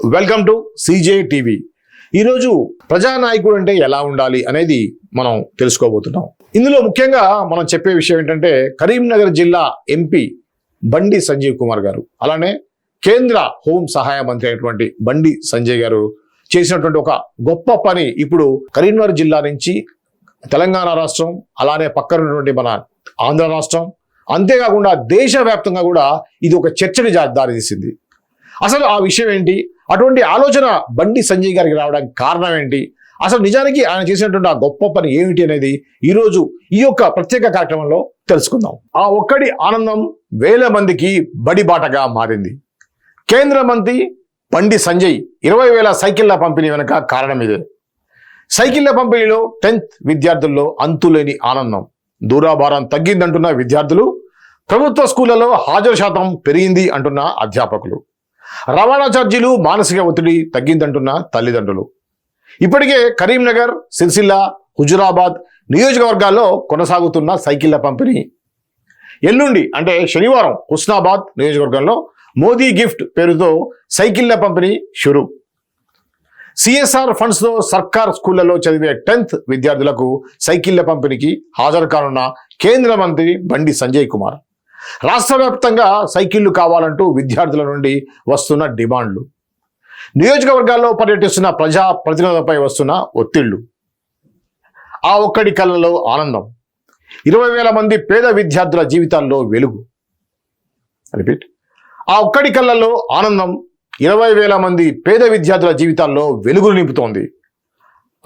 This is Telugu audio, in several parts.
వెల్కమ్ టు సీజే టీవీ ఈరోజు ప్రజానాయకుడు అంటే ఎలా ఉండాలి అనేది మనం తెలుసుకోబోతున్నాం. ఇందులో ముఖ్యంగా మనం చెప్పే విషయం ఏంటంటే కరీంనగర్ జిల్లా ఎంపీ బండి సంజీవ్ కుమార్ గారు అలానే కేంద్ర హోం సహాయ మంత్రి అయినటువంటి బండి సంజయ్ గారు చేసినటువంటి ఒక గొప్ప పని ఇప్పుడు కరీంనగర్ జిల్లా నుంచి తెలంగాణ రాష్ట్రం అలానే పక్కనటువంటి మన ఆంధ్ర రాష్ట్రం అంతేకాకుండా దేశవ్యాప్తంగా కూడా ఇది ఒక చర్చని దారితీసింది. అసలు ఆ విషయం ఏంటి? అటువంటి ఆలోచన బండి సంజయ్ గారికి రావడానికి కారణం ఏంటి? అసలు నిజానికి ఆయన చేసినటువంటి ఆ గొప్ప పని ఏమిటి అనేది ఈరోజు ఈ యొక్క ప్రత్యేక కార్యక్రమంలో తెలుసుకుందాం. ఆ ఒక్కడి ఆనందం వేల మందికి బడిబాటగా మారింది. కేంద్ర మంత్రి బండి సంజయ్ ఇరవై వేల సైకిళ్ళ పంపిణీ వెనుక కారణం ఇదే. సైకిళ్ళ పంపిణీలో టెన్త్ విద్యార్థుల్లో అంతులేని ఆనందం. దూరాభారం తగ్గిందంటున్న విద్యార్థులు ప్రభుత్వ స్కూళ్ళలో హాజరు శాతం పెరిగింది అంటున్న అధ్యాపకులు. రవాణా ఛార్జీలు మానసిక ఒత్తిడి తగ్గిందంటున్న తల్లిదండ్రులు. ఇప్పటికే కరీంనగర్ సిరిసిల్ల హుజురాబాద్ నియోజకవర్గాల్లో కొనసాగుతున్న సైకిళ్ళ పంపిణీ. ఎల్లుండి అంటే శనివారం హుస్నాబాద్ నియోజకవర్గంలో మోదీ గిఫ్ట్ పేరుతో సైకిళ్ళ పంపిణీ షురు. సిఎస్ఆర్ ఫండ్స్తో సర్కార్ స్కూళ్ళలో చదివే టెన్త్ విద్యార్థులకు సైకిళ్ళ పంపిణీకి హాజరు కానున్న కేంద్ర మంత్రి బండి సంజయ్ కుమార్. రాష్ట్ర వ్యాప్తంగా సైకిళ్ళు కావాలంటూ విద్యార్థుల నుండి వస్తున్న డిమాండ్లు. నియోజకవర్గాల్లో పర్యటిస్తున్న ప్రజా ప్రతినిధులపై వస్తున్న ఒత్తిళ్ళు. ఆ ఒక్కడి కళ్ళలో ఆనందం. ఇరవై వేల మంది పేద విద్యార్థుల జీవితాల్లో వెలుగు. రిపీట్ ఆ ఒక్కడి కళ్ళలో ఆనందం. ఇరవై వేల మంది పేద విద్యార్థుల జీవితాల్లో వెలుగులు నింపుతోంది.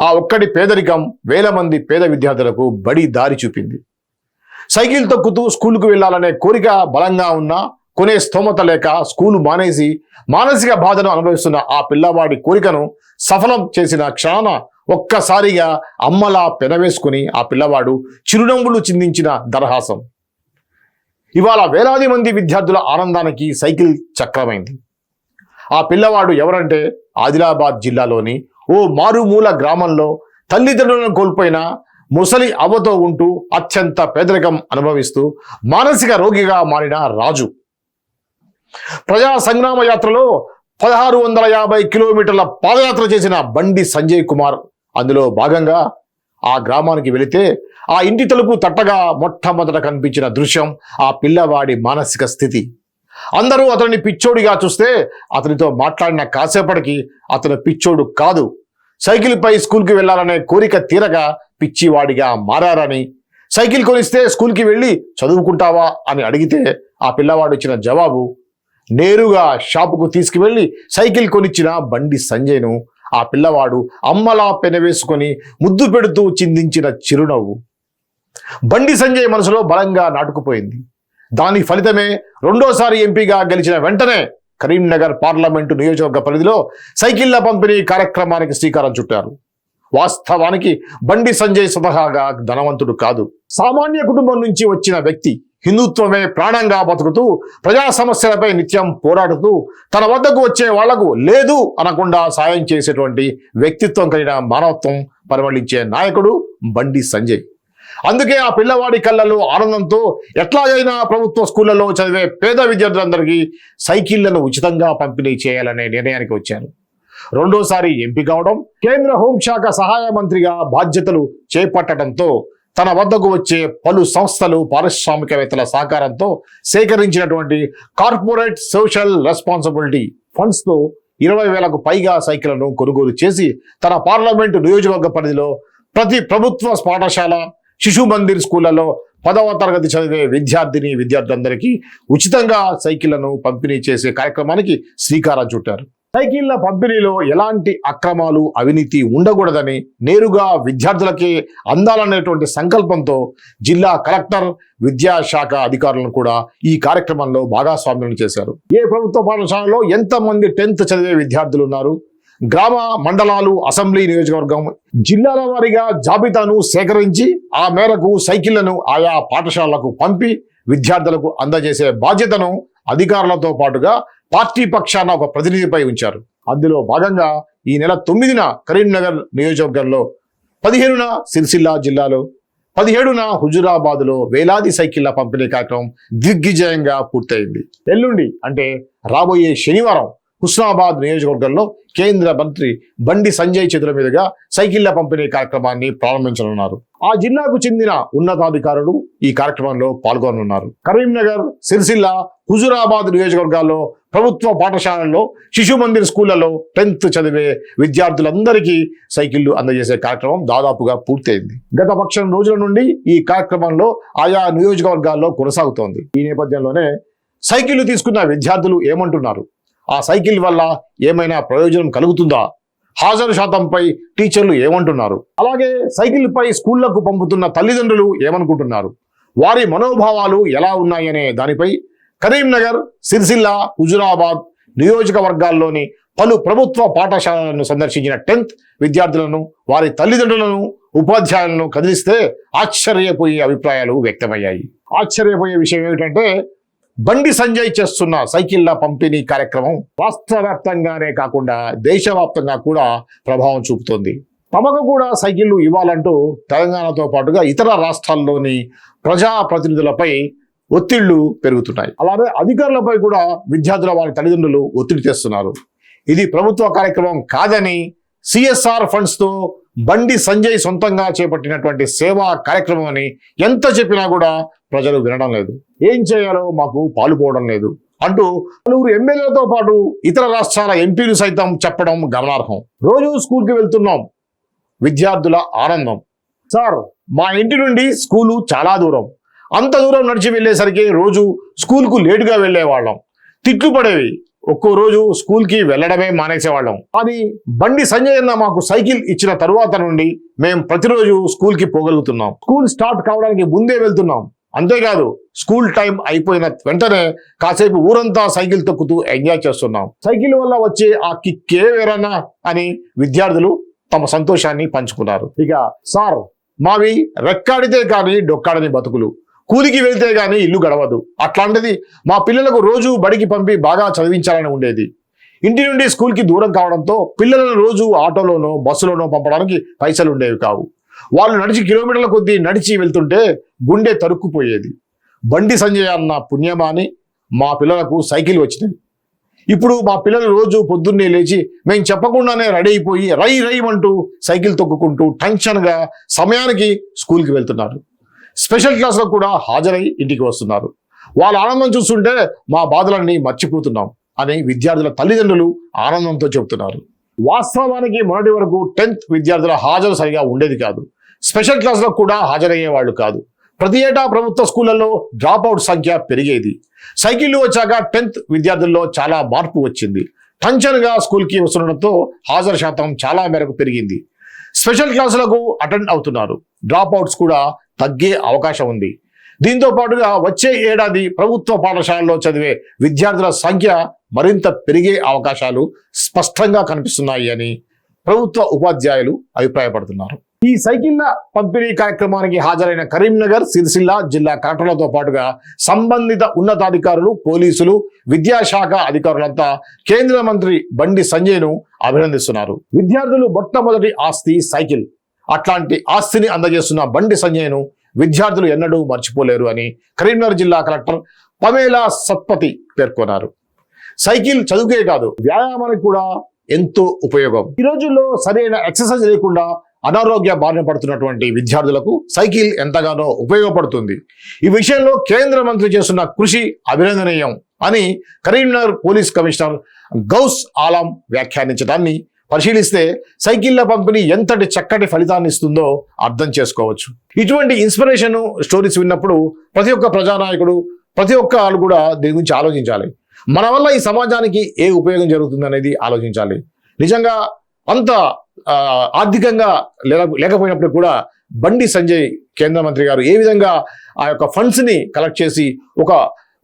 ఆ ఒక్కడి పేదరికం వేల మంది పేద విద్యార్థులకు బడి దారి చూపింది. సైకిల్ తొక్కుతూ స్కూల్కు వెళ్ళాలనే కోరిక బలంగా ఉన్నా కొనే స్తోమత లేక స్కూలు మానేసి మానసిక బాధను అనుభవిస్తున్న ఆ పిల్లవాడి కోరికను సఫలం చేసిన క్షణాన ఒక్కసారిగా అమ్మలా పెనవేసుకుని ఆ పిల్లవాడు చిరునవ్వులు చిందించిన దరహాసం ఇవాళ వేలాది మంది విద్యార్థుల ఆనందానికి సైకిల్ చక్రమైంది. ఆ పిల్లవాడు ఎవరంటే ఆదిలాబాద్ జిల్లాలోని ఓ మారుమూల గ్రామంలో తల్లిదండ్రులను కోల్పోయిన ముసలి అవ్వతో ఉంటూ అత్యంత పేదరికం అనుభవిస్తూ మానసిక రోగిగా మారిన రాజు. ప్రజా సంగ్రామ యాత్రలో పదహారు వందల యాభై కిలోమీటర్ల పాదయాత్ర చేసిన బండి సంజయ్ కుమార్. అందులో భాగంగా ఆ గ్రామానికి వెళితే ఆ ఇంటి తలుపు తట్టగా మొట్టమొదట కనిపించిన దృశ్యం ఆ పిల్లవాడి మానసిక స్థితి. అందరూ అతన్ని పిచ్చోడిగా చూస్తే అతనితో మాట్లాడిన కాసేపటికి అతను పిచ్చోడు కాదు. సైకిల్పై స్కూల్కి వెళ్ళాలనే కోరిక తీరక పిచ్చివాడిగా మారారని. సైకిల్ కొనిస్తే స్కూల్కి వెళ్ళి చదువుకుంటావా అని అడిగితే ఆ పిల్లవాడు ఇచ్చిన జవాబు నేరుగా షాపుకు తీసుకువెళ్ళి సైకిల్ కొనిచ్చిన బండి సంజయ్ను ఆ పిల్లవాడు అమ్మలా పెనవేసుకొని ముద్దు పెడుతూ చిందించిన చిరునవ్వు. బండి సంజయ్ మనసులో బలంగా నాటుకుపోయింది. దాని ఫలితమే రెండోసారి ఎంపీగా గెలిచిన వెంటనే కరీంనగర్ పార్లమెంటు నియోజకవర్గ పరిధిలో సైకిళ్ళ పంపిణీ కార్యక్రమానికి శ్రీకారం చుట్టారు. వాస్తవానికి బండి సంజయ్ స్వతహాగా ధనవంతుడు కాదు. సామాన్య కుటుంబం నుంచి వచ్చిన వ్యక్తి హిందుత్వమే ప్రాణంగా బతుకుతూ ప్రజా సమస్యలపై నిత్యం పోరాడుతూ తన వద్దకు వచ్చే వాళ్ళకు లేదు అనకుండా సాయం చేసేటువంటి వ్యక్తిత్వం కలిగిన మానవత్వం పరిమళించే నాయకుడు బండి సంజయ్. అందుకే ఆ పిల్లవాడి కళ్ళలో ఆనందంతో ఎట్లాగైనా ప్రభుత్వ స్కూళ్ళలో చదివే పేద విద్యార్థులందరికీ సైకిళ్ళను ఉచితంగా పంపిణీ చేయాలనే నిర్ణయానికి వచ్చారు. రెండోసారి ఎంపీ కావడం కేంద్ర హోంశాఖ సహాయ మంత్రిగా బాధ్యతలు చేపట్టడంతో తన వద్దకు వచ్చే పలు సంస్థలు పారిశ్రామికవేత్తల సహకారంతో సేకరించినటువంటి కార్పొరేట్ సోషల్ రెస్పాన్సిబిలిటీ ఫండ్స్తో ఇరవై వేలకు పైగా సైకిళ్ళను కొనుగోలు చేసి తన పార్లమెంటు నియోజకవర్గ పరిధిలో ప్రతి ప్రభుత్వ పాఠశాల శిశు మందిర్ స్కూళ్ళలో పదవ తరగతి చదివే విద్యార్థిని విద్యార్థులందరికీ ఉచితంగా సైకిళ్ళను పంపిణీ చేసే కార్యక్రమానికి శ్రీకారం చుట్టారు. సైకిళ్ళ పంపిణీలో ఎలాంటి అక్రమాలు అవినీతి ఉండకూడదని నేరుగా విద్యార్థులకే అందాలనేటువంటి సంకల్పంతో జిల్లా కలెక్టర్ విద్యాశాఖ అధికారులను కూడా ఈ కార్యక్రమంలో భాగస్వామ్యం చేశారు. ఏ ప్రభుత్వ పాఠశాలలో ఎంతమంది టెన్త్ చదివే విద్యార్థులు ఉన్నారు? గ్రామ మండలాలు అసెంబ్లీ నియోజకవర్గం జిల్లాల వారీగా జాబితాను సేకరించి ఆ మేరకు సైకిళ్ళను ఆయా పాఠశాలలకు పంపి విద్యార్థులకు అందజేసే బాధ్యతను అధికారులతో పాటుగా పార్టీ పక్షాన ఒక ప్రతినిధిపై ఉంచారు. అందులో భాగంగా ఈ నెల తొమ్మిదిన కరీంనగర్ నియోజకవర్గంలో పదిహేనున సిరిసిల్ల జిల్లాలో పదిహేడున హుజురాబాద్లో వేలాది సైకిళ్ళ పంపిణీ కార్యక్రమం దిగ్విజయంగా పూర్తయింది. ఎల్లుండి అంటే రాబోయే శనివారం హుస్నాబాద్ నియోజకవర్గంలో కేంద్ర మంత్రి బండి సంజయ్ చేతుల మీదుగా సైకిళ్ళ పంపిణీ కార్యక్రమాన్ని ప్రారంభించనున్నారు. ఆ జిల్లాకు చెందిన ఉన్నతాధికారులు ఈ కార్యక్రమంలో పాల్గొనున్నారు కరీంనగర్ సిరిసిల్ల హుజురాబాద్ నియోజకవర్గాల్లో ప్రభుత్వ పాఠశాలల్లో శిశు మందిర్ స్కూళ్ళలో టెన్త్ చదివే విద్యార్థులందరికీ సైకిళ్ళు అందజేసే కార్యక్రమం దాదాపుగా పూర్తయింది. గత పక్షం రోజుల నుండి ఈ కార్యక్రమంలో ఆయా నియోజకవర్గాల్లో కొనసాగుతోంది. ఈ నేపథ్యంలోనే సైకిళ్ళు తీసుకున్న విద్యార్థులు ఏమంటున్నారు? ఆ సైకిల్ వల్ల ఏమైనా ప్రయోజనం కలుగుతుందా? హాజరు శాతంపై టీచర్లు ఏమంటున్నారు? అలాగే సైకిల్పై స్కూళ్ళకు పంపుతున్న తల్లిదండ్రులు ఏమనుకుంటున్నారు? వారి మనోభావాలు ఎలా ఉన్నాయనే దానిపై కరీంనగర్ సిరిసిల్ల హుజురాబాద్ నియోజకవర్గాల్లోని పలు ప్రభుత్వ పాఠశాలలను సందర్శించిన టెన్త్ విద్యార్థులను వారి తల్లిదండ్రులను ఉపాధ్యాయులను కదిలిస్తే ఆశ్చర్యపోయే అభిప్రాయాలు వ్యక్తమయ్యాయి. ఆశ్చర్యపోయే విషయం ఏమిటంటే బండి సంజయ్ చేస్తున్న సైకిళ్ళ పంపిణీ కార్యక్రమం రాష్ట్ర వ్యాప్తంగానే కాకుండా దేశవ్యాప్తంగా కూడా ప్రభావం చూపుతోంది. తమకు కూడా సైకిళ్ళు ఇవ్వాలంటూ తెలంగాణతో పాటుగా ఇతర రాష్ట్రాల్లోని ప్రజాప్రతినిధులపై ఒత్తిళ్ళు పెరుగుతున్నాయి. అలాగే అధికారులపై కూడా విద్యార్థుల వారి తల్లిదండ్రులు ఒత్తిడి తెస్తున్నారు. ఇది ప్రభుత్వ కార్యక్రమం కాదని సిఎస్ఆర్ ఫండ్స్తో బండి సంజయ్ సొంతంగా చేపట్టినటువంటి సేవా కార్యక్రమం అని ఎంత చెప్పినా కూడా ప్రజలు వినడం లేదు. ఏం చేయాలో మాకు పాలుపోవడం లేదు అంటూ పలువురు ఎమ్మెల్యేలతో పాటు ఇతర రాష్ట్రాల ఎంపీలు సైతం చెప్పడం గమనార్హం. రోజు స్కూల్కి వెళ్తున్నాం. విద్యార్థుల ఆనందం. సార్ మా ఇంటి నుండి స్కూలు చాలా దూరం. అంత దూరం నడిచి వెళ్ళేసరికి రోజు స్కూల్కు లేటుగా వెళ్ళేవాళ్ళం. తిట్లు పడేవి. ఒక్కో రోజు స్కూల్కి వెళ్ళడమే మానేసేవాళ్ళం. అది బండి సంజయ్ అన్న మాకు సైకిల్ ఇచ్చిన తరువాత నుండి మేము ప్రతిరోజు స్కూల్కి పోగలుగుతున్నాం. స్కూల్ స్టార్ట్ కావడానికి ముందే వెళ్తున్నాం. అంతేకాదు స్కూల్ టైం అయిపోయిన వెంటనే కాసేపు ఊరంతా సైకిల్ తొక్కుతూ ఎంజాయ్ చేస్తున్నాం. సైకిల్ వల్ల వచ్చే ఆ కిక్కే వేరన్నా అని విద్యార్థులు తమ సంతోషాన్ని పంచుకున్నారు. ఇక సార్ మావి రెక్కాడితే కానీ డొక్కాడని బతుకులు. కూలికి వెళ్తే గానీ ఇల్లు గడవదు. అట్లాంటిది మా పిల్లలకు రోజు బడికి పంపి బాగా చదివించాలని ఉండేది. ఇంటి నుండి స్కూల్కి దూరం కావడంతో పిల్లలను రోజు ఆటోలోనో బస్సులోనో పంపడానికి పైసలు ఉండేవి కావు. వాళ్ళు నడిచి కిలోమీటర్ల కొద్దీ నడిచి వెళ్తుంటే గుండె తరుక్కుపోయేది. బండి సంజయ్ అన్న పుణ్యమాని మా పిల్లలకు సైకిల్ వచ్చినాయి ఇప్పుడు మా పిల్లలు రోజు పొద్దున్నే లేచి మేము చెప్పకుండానే రెడీ అయిపోయి రై రై అంటూ సైకిల్ తొక్కుకుంటూ టెన్షన్గా సమయానికి స్కూల్కి వెళ్తున్నారు. స్పెషల్ క్లాస్లో కూడా హాజరై ఇంటికి వస్తున్నారు. వాళ్ళ ఆనందం చూస్తుంటే మా బాధలన్నీ మర్చిపోతున్నాం అని విద్యార్థుల తల్లిదండ్రులు ఆనందంతో చెబుతున్నారు. వాస్తవానికి మొదటి వరకు టెన్త్ విద్యార్థుల హాజరు సరిగా ఉండేది కాదు. స్పెషల్ క్లాస్లో కూడా హాజరయ్యే వాళ్ళు కాదు. ప్రతి ఏటా ప్రభుత్వ స్కూళ్ళలో డ్రాప్ అవుట్ సంఖ్య పెరిగేది. సైకిళ్ళు వచ్చాక టెన్త్ విద్యార్థుల్లో చాలా మార్పు వచ్చింది. టంచన్గా స్కూల్కి వస్తుండడంతో హాజరు శాతం చాలా మేరకు పెరిగింది. స్పెషల్ క్లాసులకు అటెండ్ అవుతున్నారు. డ్రాప్ అవుట్స్ కూడా తగ్గే అవకాశం ఉంది. దీంతో పాటుగా వచ్చే ఏడాది ప్రభుత్వ పాఠశాలలో చదివే విద్యార్థుల సంఖ్య మరింత పెరిగే అవకాశాలు స్పష్టంగా కనిపిస్తున్నాయి అని ప్రభుత్వ ఉపాధ్యాయులు అభిప్రాయపడుతున్నారు. ఈ సైకిళ్ళ పంపిణీ కార్యక్రమానికి హాజరైన కరీంనగర్ సిరిసిల్ల జిల్లా కలెక్టర్లతో పాటుగా సంబంధిత ఉన్నతాధికారులు పోలీసులు విద్యాశాఖ అధికారులంతా కేంద్ర మంత్రి బండి సంజయ్ను అభినందిస్తున్నారు. విద్యార్థులు మొట్టమొదటి ఆస్తి సైకిల్. అట్లాంటి ఆస్తిని అందజేస్తున్న బండి సంజయ్ను విద్యార్థులు ఎన్నడూ మర్చిపోలేరు అని కరీంనగర్ జిల్లా కలెక్టర్ పమేలా సత్పతి పేర్కొన్నారు. సైకిల్ చదువుకే కాదు వ్యాయామానికి కూడా ఎంతో ఉపయోగం. ఈ రోజుల్లో సరైన ఎక్సర్సైజ్ లేకుండా అనారోగ్య బారిన పడుతున్నటువంటి విద్యార్థులకు సైకిల్ ఎంతగానో ఉపయోగపడుతుంది. ఈ విషయంలో కేంద్ర మంత్రి చేస్తున్న కృషి అభినందనీయం అని కరీంనగర్ పోలీస్ కమిషనర్ గౌస్ ఆలం వ్యాఖ్యానించడాన్ని పరిశీలిస్తే సైకిళ్ళ పంపిణీ ఎంతటి చక్కటి ఫలితాన్ని ఇస్తుందో అర్థం చేసుకోవచ్చు. ఇటువంటి ఇన్స్పిరేషన్ స్టోరీస్ విన్నప్పుడు ప్రతి ఒక్క ప్రజానాయకుడు ప్రతి ఒక్క వాళ్ళు కూడా దీని గురించి ఆలోచించాలి. మన వల్ల ఈ సమాజానికి ఏ ఉపయోగం జరుగుతుంది అనేది ఆలోచించాలి. నిజంగా అంత ఆర్థికంగా లేకపోయినప్పుడు కూడా బండి సంజయ్ కేంద్ర మంత్రి గారు ఏ విధంగా ఆ యొక్క ఫండ్స్ని కలెక్ట్ చేసి ఒక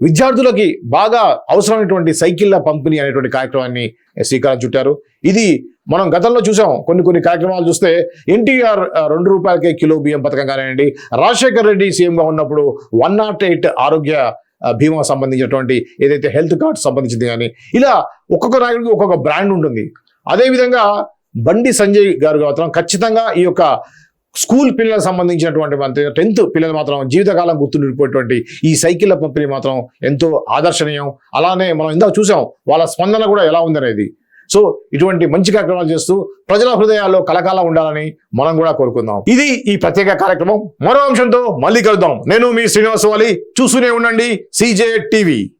విద్యార్థులకి బాగా అవసరమైనటువంటి సైకిళ్ళ పంపిణీ అనేటువంటి కార్యక్రమాన్ని శ్రీకారం చుట్టారు. ఇది మనం గతంలో చూసాం. కొన్ని కొన్ని కార్యక్రమాలు చూస్తే ఎన్టీఆర్ రెండు రూపాయలకే కిలో బియ్యం పథకం కానివ్వండి రాజశేఖర్ రెడ్డి సీఎంగా ఉన్నప్పుడు వన్ నాట్ ఎయిట్ ఆరోగ్య బీమా సంబంధించినటువంటి ఏదైతే హెల్త్ కార్డ్ సంబంధించింది కానీ ఇలా ఒక్కొక్క నాయకుడికి ఒక్కొక్క బ్రాండ్ ఉంటుంది. అదేవిధంగా బండి సంజయ్ గారు మాత్రం ఖచ్చితంగా ఈ యొక్క స్కూల్ పిల్లలకు సంబంధించినటువంటి టెన్త్ పిల్లలు మాత్రం జీవితకాలం గుర్తుండిపోయేటువంటి ఈ సైకిళ్ళ పంపిణీ మాత్రం ఎంతో ఆదర్శనీయం. అలానే మనం ఇందాక చూసాం వాళ్ళ స్పందన కూడా ఎలా ఉందనేది. సో ఇటువంటి మంచి కార్యక్రమాలు చేస్తూ ప్రజల హృదయాల్లో కలకాలం ఉండాలని మనం కూడా కోరుకుందాం. ఇది ఈ ప్రత్యేక కార్యక్రమం. మరో అంశంతో మళ్ళీ కలుద్దాం. నేను మీ శ్రీనివాస వాలి. చూస్తూనే ఉండండి సీజే టీవీ.